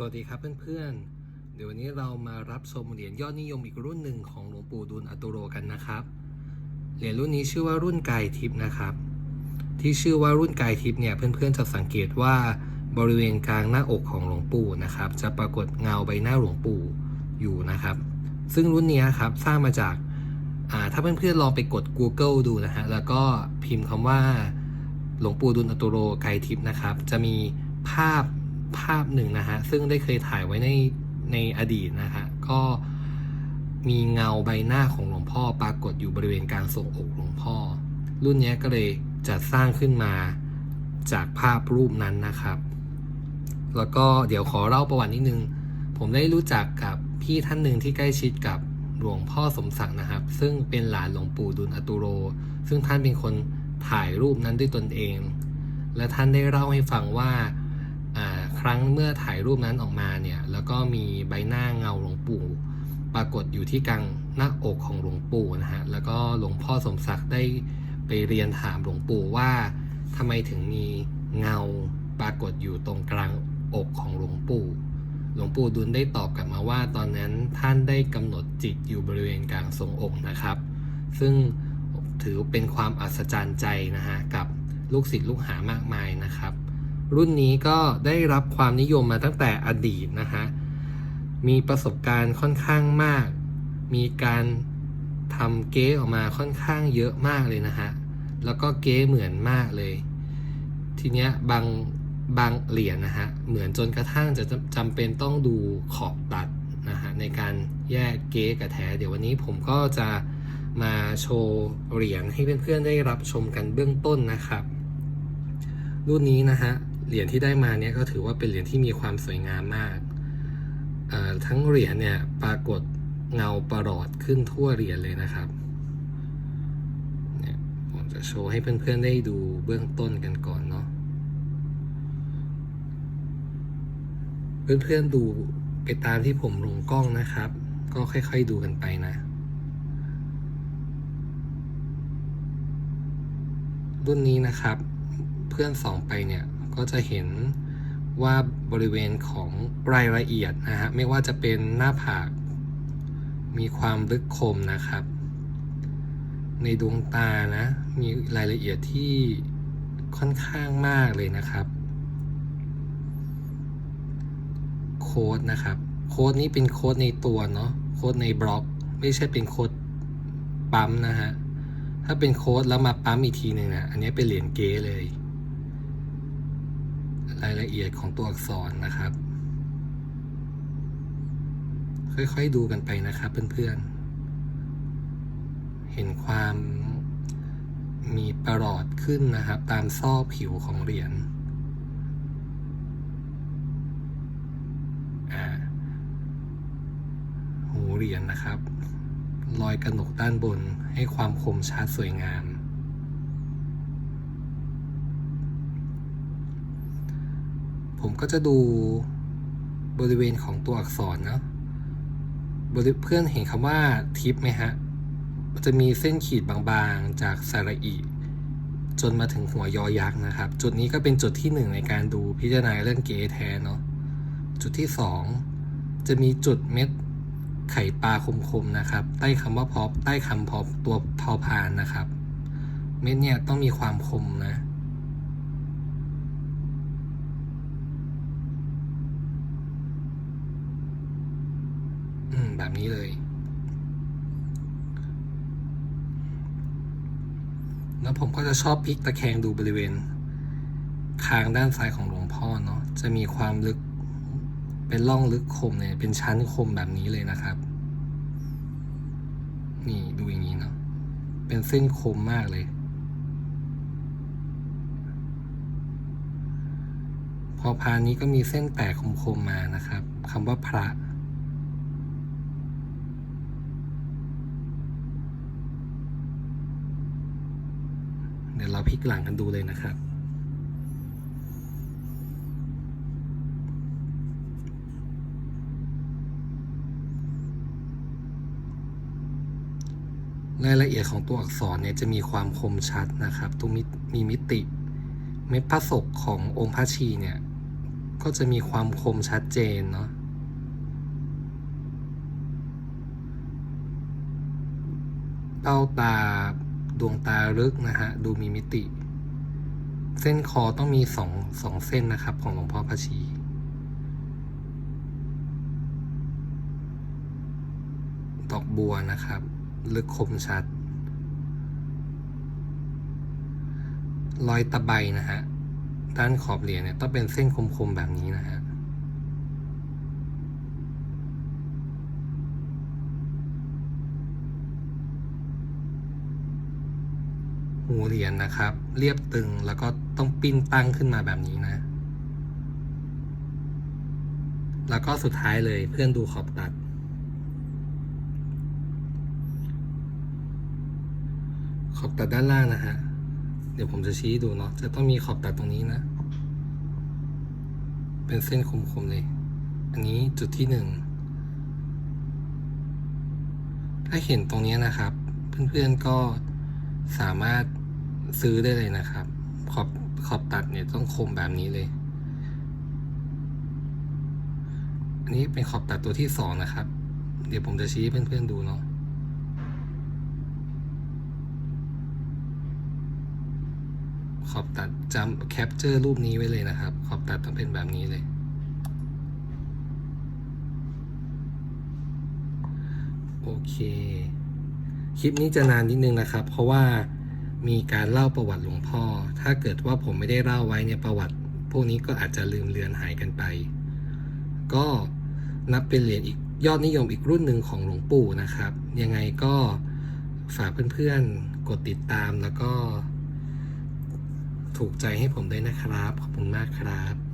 สวัสดีครับเพื่อนๆ เดี๋ยววันนี้เรามารับชมเหรียญยอดนิยมอีกรุ่นหนึ่งของหลวงปู่ดูลย์อตุโรกันนะครับ เหรียญรุ่นนี้ชื่อว่ารุ่นกายทิพย์นะครับ ที่ชื่อว่ารุ่นกายทิพย์เนี่ยเพื่อนๆจะสังเกตว่าบริเวณกลางหน้าอกของหลวงปู่นะครับ จะปรากฏเงาใบหน้าหลวงปู่อยู่นะครับ ซึ่งรุ่นนี้ครับสร้างมาจากาถ้าเพื่อนๆลองไปกด Google ดูนะฮะแล้วก็พิมพ์คำว่าหลวงปู่ดุลอตุโรไกรทิพย์นะครับ จะมีภาพ ภาพหนึ่งนะฮะ ซึ่งได้เคยถ่ายไว้ในในอดีตนะฮะ ก็มีเงาใบหน้าของหลวงพ่อปรากฏอยู่บริเวณกลางทรงอกหลวงพ่อ รุ่นนี้ก็เลยจัดสร้างขึ้นมาจากภาพรูปนั้นนะครับ แล้วก็เดี๋ยวขอเล่าประวัตินิดนึง ผมได้รู้จักกับพี่ท่านหนึ่งที่ใกล้ชิดกับหลวงพ่อสมศักดิ์นะครับ ซึ่งเป็นหลานหลวงปู่ดุลอตุโร ซึ่งท่านเป็นคนถ่ายรูปนั้นด้วยตนเอง และท่านได้เล่าให้ฟังว่าอ่า ครั้งเมื่อถ่ายรูปนั้นออกมาเนี่ยแล้วก็มีใบหน้าเงาหลวงปู่ ปรากฏอยู่ที่กลางหน้าอกของหลวงปู่นะฮะแล้วก็หลวงพ่อสมศักดิ์ได้ไปเรียนถามหลวงปู่ว่าทำไมถึงมีเงาปรากฏอยู่ตรงกลางอกของหลวงปู่ หลวงปู่ดุลได้ตอบกลับมาว่า ตอนนั้นท่านได้กำหนดจิตอยู่บริเวณกลางทรงอกนะครับ ซึ่งถือเป็นความอัศจรรย์ใจนะฮะกับลูกศิษย์ลูกหามากมายนะครับ รุ่นนี้ก็ได้รับความนิยมมาตั้งแต่อดีตนะฮะ มีประสบการณ์ค่อนข้างมาก มีการทำเก๊ออกมาค่อนข้างเยอะมากเลยนะฮะ แล้วก็เก๊เหมือนมากเลย ทีเนี้ยบางบางเหรียญนะฮะ เหมือนจนกระทั่งจะจำจำเป็นต้องดูขอบตัดนะฮะในการแยกเก๊กับแท้ เดี๋ยววันนี้ผมก็จะมาโชว์เหรียญให้เพื่อนๆได้รับชมกันเบื้องต้นนะครับ รุ่นนี้นะฮะ เหรียญที่ได้มาเนี่ยก็ถือว่าเป็นเหรียญที่มีความสวยงามมาก ทั้งเหรียญเนี่ยปรากฏเงาประหลอดขึ้นทั่วเหรียญเลยนะครับเนี่ยผมจะโชว์ให้เพื่อนๆได้ดูเบื้องต้นกันก่อนเนาะเพื่อนๆดูไปตามที่ผมลงกล้องนะครับ ก็ค่อยๆดูกันไปนะ รุ่นนี้นะครับ เพื่อนส่องไปเนี่ย ก็จะเห็นว่าบริเวณของรายละเอียดนะฮะไม่ว่าจะเป็นหน้าผากมีความลึกคมนะครับ ในดวงตานะ มีรายละเอียดที่ค่อนข้างมากเลยนะครับ โค้ดนะครับ โค้ดนี้เป็นโค้ดในตัวเนาะโค้ดในบล็อก ไม่ใช่เป็นโค้ดปั๊มนะฮะถ้าเป็นโค้ดแล้วมาปั๊มอีกทีหนึ่งอะอันนี้เป็นเหรียญเก๋เลย รายละเอียดของตัวอักษรนะครับ ค่อยๆดูกันไปนะครับเพื่อนๆ เห็นความมีประหลอดขึ้นนะครับ ตามซอกผิวของเหรียญอ่าหูเหรียญนะครับ รอยกระหนกด้านบนให้ความคมชัดสวยงาม ผมก็จะดูบริเวณของตัวอักษรเนาะบริเพื่อนเห็นคำว่าทิปไหมฮะ มันจะมีเส้นขีดบางๆจากสระอีจนมาถึงหัวยอยักษ์นะครับ จุดนี้ก็เป็นจุดที่หนึ่งในการดูพิจารณาเรื่องเกแท้เนาะจุดที่สองจะมีจุดเม็ดไข่ปลาคมๆนะครับ ใต้คำว่าพอใต้คำพอตัวพอพานนะครับ เม็ดเนี่ยต้องมีความคมนะ อืม แบบนี้เลย แล้วผมก็จะชอบพลิกตะแคงดูบริเวณ คางด้านซ้ายของหลวงพ่อเนาะจะมีความลึกเป็นร่องลึกคมเนี่ยเป็นชั้นคมแบบนี้เลยนะครับ นี่ดูอย่างนี้เนาะเป็นเส้นคมมากเลย พอพานนี้ก็มีเส้นแตกคมๆมานะครับคำว่าพระ เดี๋ยวเราพลิกหลังกันดูเลยนะครับ รายละเอียดของตัวอักษรเนี่ยจะมีความคมชัดนะครับตรงมมีมิติ เม็ดพระศกขององค์พระชีเนี่ย ก็จะมีความคมชัดเจนเนาะเป้าตา ดวงตาลึกนะฮะ ดูมีมิติ เส้นคอต้องมีสองสองเส้นนะครับ ของหลวงพ่อพระชี ดอกบัวนะครับ ลึกคมชัด รอยตะไบนะฮะ ด้านขอบเหรียญเนี่ยต้องเป็นเส้นคมๆแบบนี้นะฮะ หูเหรียญนะครับ เรียบตึงแล้วก็ต้องปิ้นตั้งขึ้นมาแบบนี้นะ แล้วก็สุดท้ายเลยเพื่อนดูขอบตัด ขอบตัดด้านล่างนะฮะ เดี๋ยวผมจะชี้ดูเนาะจะต้องมีขอบตัดตรงนี้นะ เป็นเส้นคมๆเลย อันนี้จุดที่หนึ่งถ้าเห็นตรงนี้นะครับ เพื่อนๆก็สามารถ ซื้อได้เลยนะครับ ขอบขอบตัดเนี่ยต้องคมแบบนี้เลย อันนี้เป็นขอบตัดตัวที่สองนะครับ เดี๋ยวผมจะชี้ให้เพื่อนๆดูเนาะขอบตัดจำแคปเจอร์รูปนี้ไว้เลยนะครับ ขอบตัดต้องเป็นแบบนี้เลยโอเค คลิปนี้จะนานนิดนึงนะครับ เพราะว่า มีการเล่าประวัติหลวงพ่อ ถ้าเกิดว่าผมไม่ได้เล่าไว้เนี่ยประวัติ พวกนี้ก็อาจจะลืมเลือนหายกันไป ก็นับเป็นเหรียญอีกยอดนิยมอีกรุ่นหนึ่งของหลวงปู่นะครับ ยังไงก็ฝากเพื่อนๆ กดติดตามแล้วก็ ถูกใจให้ผมด้วยนะครับ ขอบคุณมากครับ